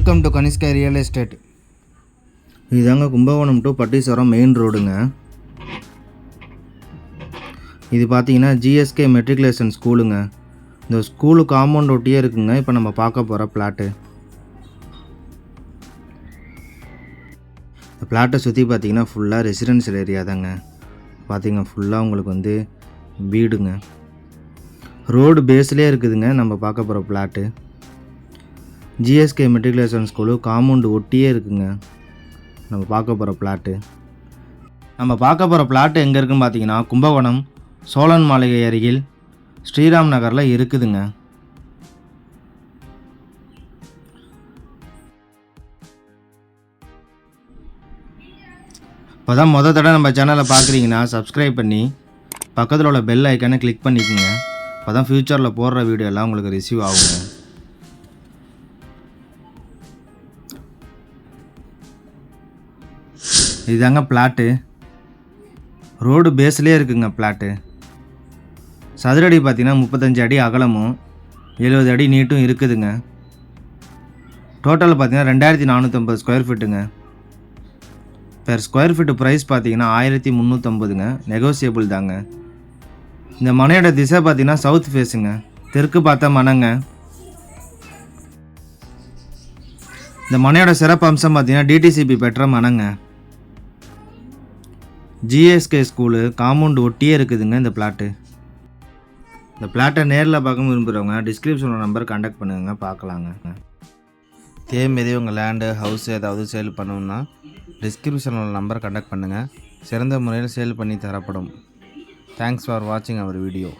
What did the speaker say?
Welcome to Kanishka real estate இதுதாங்க Kumbakonam to Patteeswaram main ரோடுங்க இது பார்த்தீங்கன்னா ஜிஎஸ்கே மெட்ரிகுலேஷன் ஸ்கூலுங்க இந்த ஸ்கூலு காம்பவுண்ட் ஒட்டியே இருக்குங்க. இப்போ நம்ம பார்க்க போகிற பிளாட்டு இந்த பிளாட்டை சுற்றி பார்த்தீங்கன்னா ஃபுல்லாக ரெசிடென்ஷியல் ஏரியா தாங்க. பார்த்தீங்க ஃபுல்லாக உங்களுக்கு வந்து வீடுங்க. ரோடு பேஸ்லேயே இருக்குதுங்க. நம்ம பார்க்க போகிற plot GSK matriculation school compound ஒட்டியே இருக்குங்க. நம்ம பார்க்க போகிற பிளாட்டு நம்ம பார்க்க போகிற பிளாட்டு எங்கே இருக்குன்னு பார்த்தீங்கன்னா கும்பகோணம் சோழன் மாளிகை அருகில் ஸ்ரீராம் நகரில் இருக்குதுங்க. இப்போ தான் மொதல் தடவை நம்ம சேனலை பார்க்குறீங்கன்னா சப்ஸ்கிரைப் பண்ணி பக்கத்தில் உள்ள பெல் ஐக்கானை கிளிக் பண்ணிக்கோங்க. அப்போ தான் ஃப்யூச்சரில் போடுற வீடியோ எல்லாம் உங்களுக்கு ரிசீவ் ஆகுங்க. இதுதாங்க பிளாட்டு. ரோடு பேஸ்லேயே இருக்குங்க பிளாட்டு. சதுரடி பார்த்தீங்கன்னா முப்பத்தஞ்சு அடி அகலமும் எழுபது அடி நீட்டும் இருக்குதுங்க. டோட்டல் பார்த்தீங்கன்னா ரெண்டாயிரத்தி நானூற்றம்பது ஸ்கொயர் ஃபீட்டுங்க பெர் ஸ்கொயர் ஃபீட்டு ப்ரைஸ் பார்த்தீங்கன்னா ஆயிரத்தி முந்நூற்றம்பதுங்க நெகோசியபிள் தாங்க. இந்த மனையோட திசை பார்த்தீங்கன்னா சவுத் ஃபேஸுங்க தெற்கு பார்த்த மனங்க. இந்த மனையோட சிறப்பு அம்சம் பார்த்திங்கன்னா டிடிசிபி பெற்ற மனங்க. ஜிஎஸ்கே ஸ்கூலு காம்பவுண்டு ஒட்டியே இருக்குதுங்க இந்த பிளாட்டு இந்த பிளாட்டை நேரில் பார்க்க விரும்புகிறவங்க டிஸ்கிரிப்ஷனில் நம்பர் கான்டாக்ட் பண்ணுங்க பார்க்கலாங்க. இதேமாரி உங்கள் லேண்டு ஹவுஸ் ஏதாவது சேல் பண்ணணுன்னா டிஸ்கிரிப்ஷனில் நம்பர் கண்டக்ட் பண்ணுங்கள் சிறந்த முறையில் சேல் பண்ணி தரப்படும். தேங்க்ஸ் ஃபார் வாட்சிங் அவர் வீடியோ